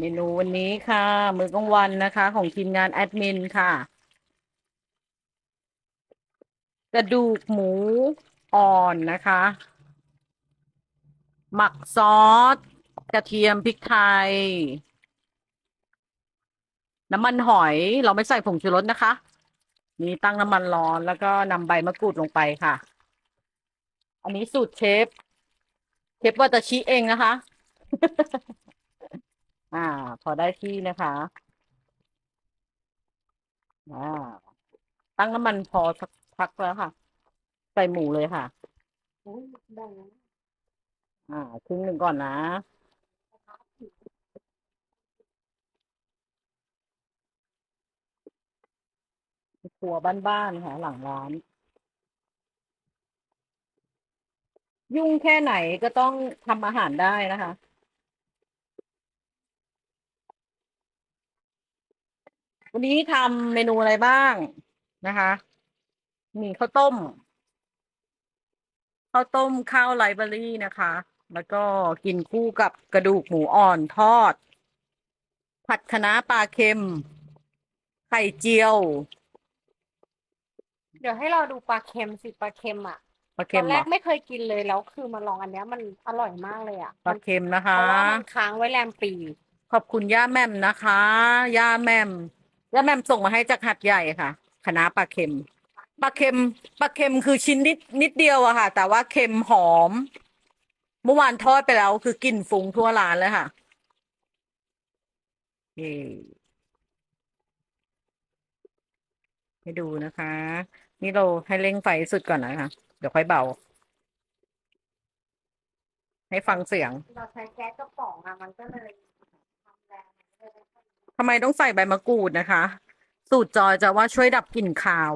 เมนูวันนี้ค่ะ มื้อกลางวันนะคะ ของทีมงานแอดมินค่ะ กระดูกหมูอ่อนนะคะ หมักซอส กระเทียมพริกไทย น้ำมันหอยเราไม่ใส่ผงชูรสนะคะนี่ตั้งน้ำมันร้อนแล้วก็นำใบมะกรูดลงไปค่ะ อันนี้สูตรเชฟ เชฟวัตาชิเองนะคะ อ่า พอได้ที่นะคะอ่าตั้งน้ำมันพอสักพักแล้วค่ะ ใส่หมูเลยค่ะได้แล้วอ่าครึ่งหนึ่งก่อนนะ ครัวบ้านๆค่ะ หลังร้าน ยุ่งแค่ไหนก็ต้องทำอาหารได้นะคะ วันนี้ทำเมนูอะไรบ้างนะคะ มีข้าวต้ม ข้าวต้มข้าวไรเบอรี่นะคะ แล้วก็กินคู่กับกระดูกหมูอ่อนทอด ผัดคะน้าปลาเค็ม ไข่เจียว เดี๋ยวให้เราดูปลาเค็มสิปลาเค็มอะปลาตเค็อมนเหแรรอกไม่เคยกินเลยแล้วคือมาลองอันเนี้ยมันอร่อยมากเลยอะปลาเค็มนะเพคะ ราะว่ามันค้างไว้แรมปี ขอบคุณย่าแหม่มนะคะ ย่าแหม่ มย่าแม่มส่งมาให้จากหัดใหญ่ค่ะคณะปลาเค็มปลาเค็มปลาเค็มคือชิ้นนิดนิดเดียวอะค่ะ แต่ว่าเค็มหอม เมื่อวานทอดไปแล้ว คือกลิ่นฟุ้งทั่วร้านเลยค่ะนี่ให้ดูนะคะ นี่เราให้เร่งไฟสุดก่อนนะคะ เดี๋ยวค่อยเบา ให้ฟังเสียง เราใช้แก๊สกระป๋องอะมันก็เลยทำแรงมันก็เลย ทำไมต้องใส่ใบมะกรูดนะคะ สูตรจอยจะว่าช่วยดับกลิ่นคาว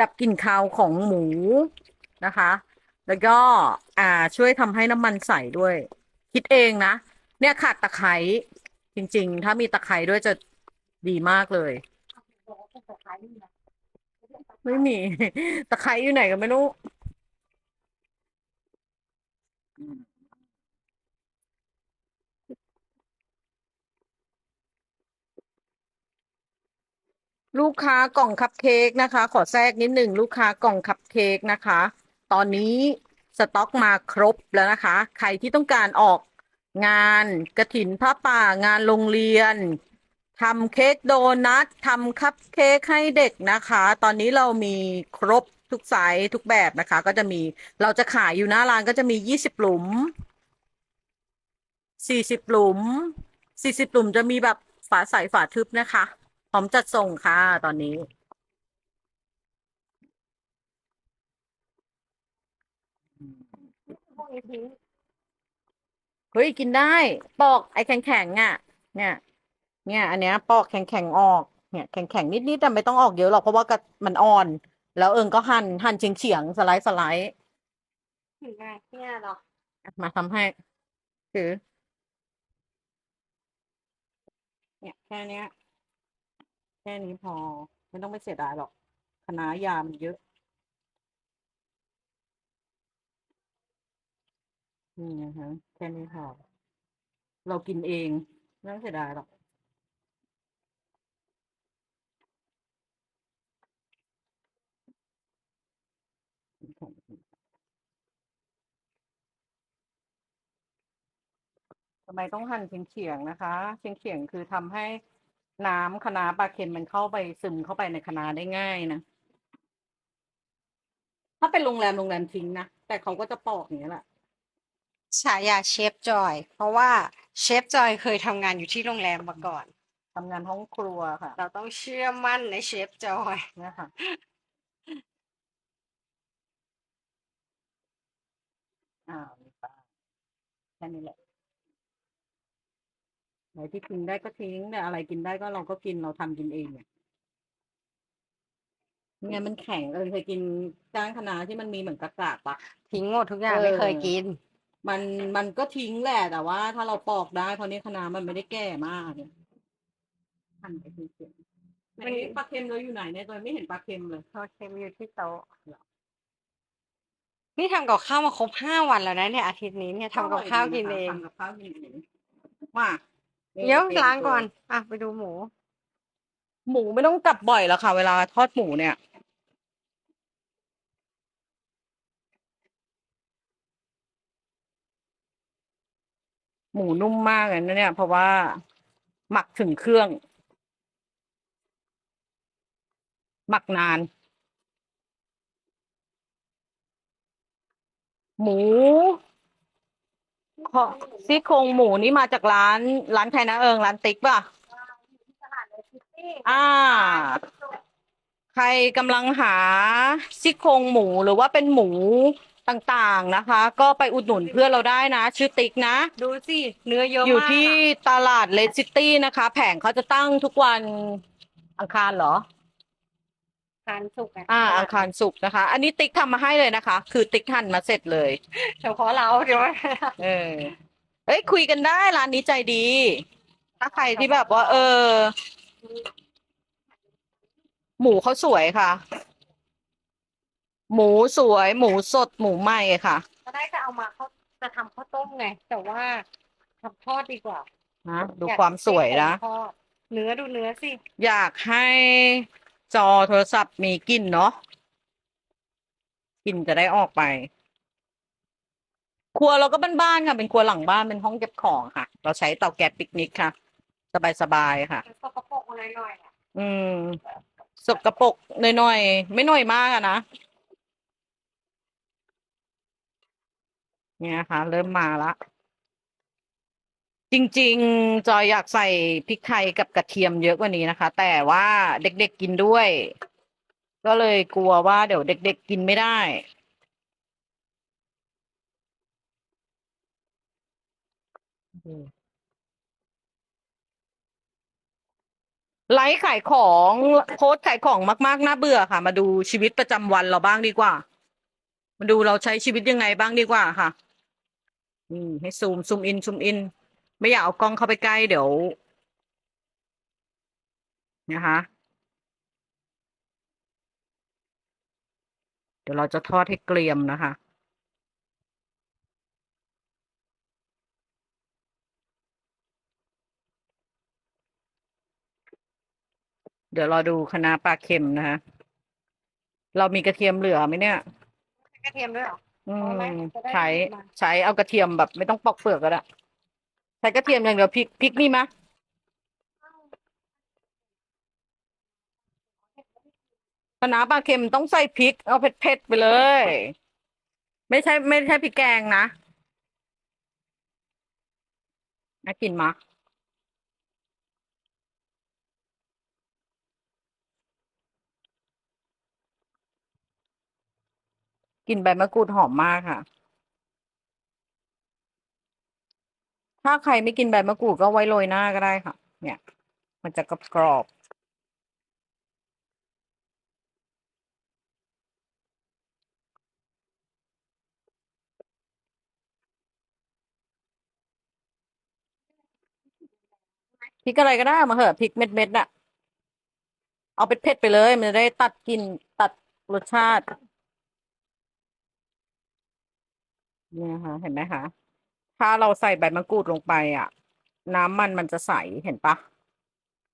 ดับกลิ่นคาวของหมูนะคะ แล้วก็อ่าช่วยทำให้น้ำมันใสด้วย คิดเองนะ เนี่ยขาดตะไคร้จริง ๆ ถ้ามีตะไคร้ด้วยจะดีมากเลยไคร้นี่นะไม่มี ตะไคร้อยู่ไหนก็ไม่รู้ ลูกค้ากล่องคัพเค้กนะคะ ขอแทรกนิดหนึ่งลูกค้ากล่องคัพเค้กนะคะ ตอนนี้สต็อกมาครบแล้วนะคะ ใครที่ต้องการออกงานกระถินผ้าป่างานโรงเรียนทำเค้กโดนัททำคัพเค้กให้เด็กนะคะ ตอนนี้เรามีครบทุกไซส์ทุกแบบนะคะ ก็จะมีเราจะขายอยู่หน้าร้านก็จะมียี่สิบหลุมสี่สิบหลุมสี่สิบหลุมจะมีแบบฝาใสฝาทึบนะคะ ร้อมจัดส่งค่ะ ตอนนี้พวกนี้ทิ้งเฮ้ยกินได้ ปอกไอ้แข็งๆอะ เนี่ย เนี่ย อันเนี้ย ปอกแข็งๆออก เนี่ยแข็งๆนิดๆแต่ไม่ต้องออกเยอะหรอกเพราะว่ากระมันอ่อน แล้วเอิงก็หั่นหั่นเฉียงๆสไลด์สไลด์ถึงไงเนี่ยเหรอมาทำให้ คือ เนี่ยแค่เนี้ยแค่นี้พอ ไม่ต้องไปเสียดายหรอกคณะยามันเยอะ นี่นะคะแค่นี้พอ เรากินเองไม่ต้องเสียดายหรอกทำไมต้องหั่นเฉียงๆนะคะ เฉียงๆคือทำให้ น้ำคะน้าปลาเค็มมันเข้าไปซึมเข้าไปในคะน้าได้ง่ายนะ ถ้าเป็นโรงแรมโรงแรมทิ้งนะ แต่เขาก็จะปอกอย่างนี้ยแหละ ฉายาเชฟจอย เพราะว่าเชฟจอยเคยทำงานอยู่ที่โรงแรมมาก่อน ทำงานห้องครัวค่ะเราต้องเชื่อมั่นในเชฟจอย เนี่ยค่ะ อ่าวมีปลาแค่นี้แหละ ไหนที่ทิ้งได้ก็ทิ้งแต่อะไรกินได้ก็เราก็กินเราทำกินเองเนี่ยไงมันแข็งเออเคยกินก้างคะน้าที่มันมีเหมือนกระกาบปะทิ้งหมดทุกอย่างเออไม่เคยกิน มันมันก็ทิ้งแหละแต่ว่า ถ้าเราปอกได้เพราะนี่คะน้ามันไม่ได้แก่มากเนี่ยหั่นไปทีเดียวไหนปลาเค็มเราอยู่ไหนเนี่ยตัวไม่เห็นปลาเค็มเลยโอเคมีอยู่ที่โต๊ะนี่ทำกับข้าวมาครบห้าวันแล้วนะเนี่ยอาทิตย์นี้เนี่ยทำกับข้าวกินเองทำกับข้าวกินเองว่า เดี๋ยวล้างก่อน อะ ไปดูหมู หมูไม่ต้องกลับบ่อยแล้วค่ะ เวลาทอดหมูเนี่ย หมูนุ่มมากเลยนะเนี่ย เพราะว่าหมักถึงเครื่อง หมักนาน หมู ขอซี่โครงหมูนี่มาจากร้าน ร้านใครนะเอิงร้านติ๊กป่ะ อ่า ใครกำลังหาซี่โครงหมูหรือว่าเป็นหมูต่างๆนะคะ ก็ไปอุดหนุนเพื่อนเราได้นะ ชื่อติ๊กนะ ดูสิเนื้อเยอะมากอยู่ที่ตลาดเลสซิตี้นะคะ แผงเขาจะตั้งทุกวันอังคารเหรอ ทานสุกะอ่าอังคารศุกร์นะคะ อันนี้ติ๊กทำมาให้เลยนะคะ คือติ๊กหั่นมาเสร็จเลย เฉพาะเราเดี๋ยวเออเอ้ยคุยกันได้ร้านนี้ใจดี ถ้าใครที่แบบว่า เออ หมูเขาสวยค่ะ หมูสวย หมูสด หมูใหม่ค่ะ ก็ได้จะเอามาเขาจะทำข้าวต้มไง แต่ว่าทำทอดดีกว่านะดูอยกความสวยนะทอดเนื้อดูเนื้อสิ อยากให้ จอโทรศัพท์มีกลิ่นเนาะกลิ่นจะได้ออกไป ครัวเราก็บ้านๆค่ะ เป็นครัวหลังบ้านเป็นห้องเก็บของค่ะ เราใช้เตาแก๊สปิกนิกค่ะ สบายๆค่ะสกปรกหน่อยๆอะอืมสกปรกหน่อยๆไม่หน่อยมากอะนะเนี่ยค่ะ เริ่มมาละ จริง ๆ จอยอยากใส่พริกไทยกับกระเทียมเยอะกว่านี้นะคะ แต่ว่าเด็กๆกินด้วย ก็เลยกลัวว่าเดี๋ยวเด็ก ๆ กินไม่ได้ ไลฟ์ขายของโพสต์ขายของมากๆน่าเบื่อค่ะ มาดูชีวิตประจำวันเราบ้างดีกว่า มาดูเราใช้ชีวิตยังไงบ้างดีกว่าค่ะ อืมให้ซูมซูมอินซูมอิน ไม่อยากเอากล้องเข้าไปใกล้เดี๋ยวนะคะ เดี๋ยวเราจะทอดให้เกรียมนะคะ เดี๋ยวรอดูคะน้าปลาเค็มนะคะ เรามีกระเทียมเหลือไหมเนี่ย กระเทียมด้วยเหรออืเอาไหมมจะได้ใช้มาใช้เอากระเทียมแบบไม่ต้องปอกเปลือกก็ได้ ใช้กระเทียมอย่างเดียวพริกพริกมีไหมยคะน้าปลาเค็มต้องใส่พริก เอาเผ็ดๆไปเลย ไม่ใช่ ไม่ใช่พริกแกงนะน่ากินมะกลิ่นใบมะกรูดหอมมากค่ะ ถ้าใครไม่กินใบมะกรูดก็ไว้โรยหน้าก็ได้ค่ะ เนี่ย มันจะกรอบๆพริกอะไรก็ได้มาเหอะพริกเม็ดๆน่ะ เอาเผ็ดไปเลย มันจะได้ตัดกลิ่นตัดรสชาติเนี่ยค่ะเห็นไหมคะ ถ้าเราใส่ใบมะกรูดลงไปอะ น้ำมันมันจะใสเห็นปะ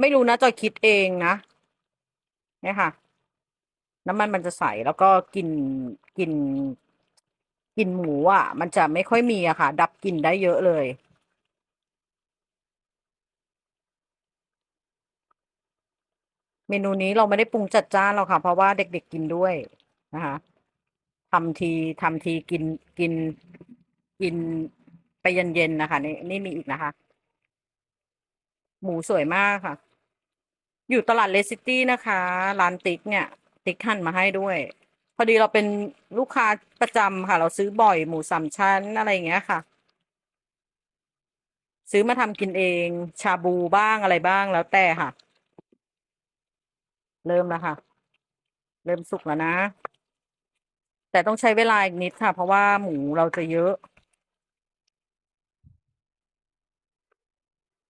ไม่รู้นะจอยคิดเองนะเนี่ยค่ะ น้ำมันมันจะใสแล้วก็กลิ่นกลิ่นกลิ่นหมูอะ มันจะไม่ค่อยมีอะค่ะ ดับกลิ่นได้เยอะเลย เมนูนี้เราไม่ได้ปรุงจัดจ้านหรอกค่ะ เพราะว่าเด็กๆกินด้วยนะคะทำทีทำทีกินกินกิน ไปเย็นๆนะคะนี่นี่มีอีกนะคะ หมูสวยมากค่ะ อยู่ตลาดเลสซิตี้นะคะร้านติ๊กเนี่ย ติ๊กหั่นมาให้ด้วย พอดีเราเป็นลูกค้าประจำค่ะ เราซื้อบ่อยหมูสามชั้นอะไรอย่างเงี้ยค่ะ ซื้อมาทำกินเอง ชาบูบ้างอะไรบ้างแล้วแต่ค่ะ เริ่มแล้วค่ะ เริ่มสุกแล้วนะ แต่ต้องใช้เวลาอีกนิดค่ะ เพราะว่าหมูเราจะเยอะ